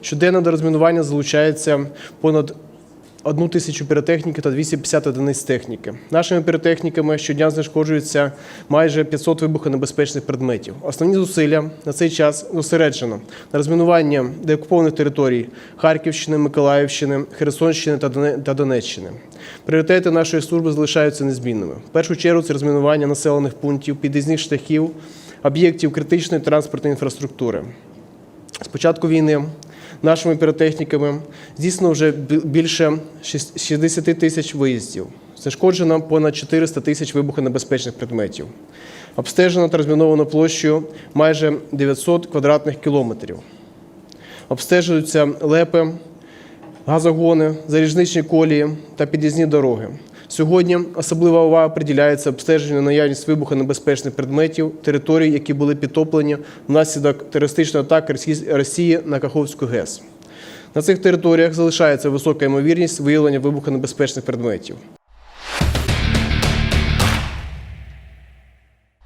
Щоденно до розмінування залучається понад одну тисячу піротехніки та 250 одиниць техніки. Нашими піротехніками щодня знешкоджується майже 500 вибухонебезпечних предметів. Основні зусилля на цей час зосереджено на розмінування деокупованих територій Харківщини, Миколаївщини, Херсонщини та Донеччини. Пріоритети нашої служби залишаються незмінними. В першу чергу це розмінування населених пунктів, під'їзних шляхів, об'єктів критичної транспортної інфраструктури. З початку війни нашими піротехніками здійснено вже більше шість- 60 тисяч виїздів. Зашкоджено понад 400 тисяч вибухонебезпечних предметів. Обстежено та розміновано площею майже 900 квадратних кілометрів. Обстежуються лепи, газогони, залізничні колії та під'їзні дороги. Сьогодні особлива увага приділяється обстеженню наявність вибухонебезпечних предметів територій, які були підтоплені внаслідок терористичної атаки Росії- на Каховську ГЕС. На цих територіях залишається висока ймовірність виявлення вибухонебезпечних предметів.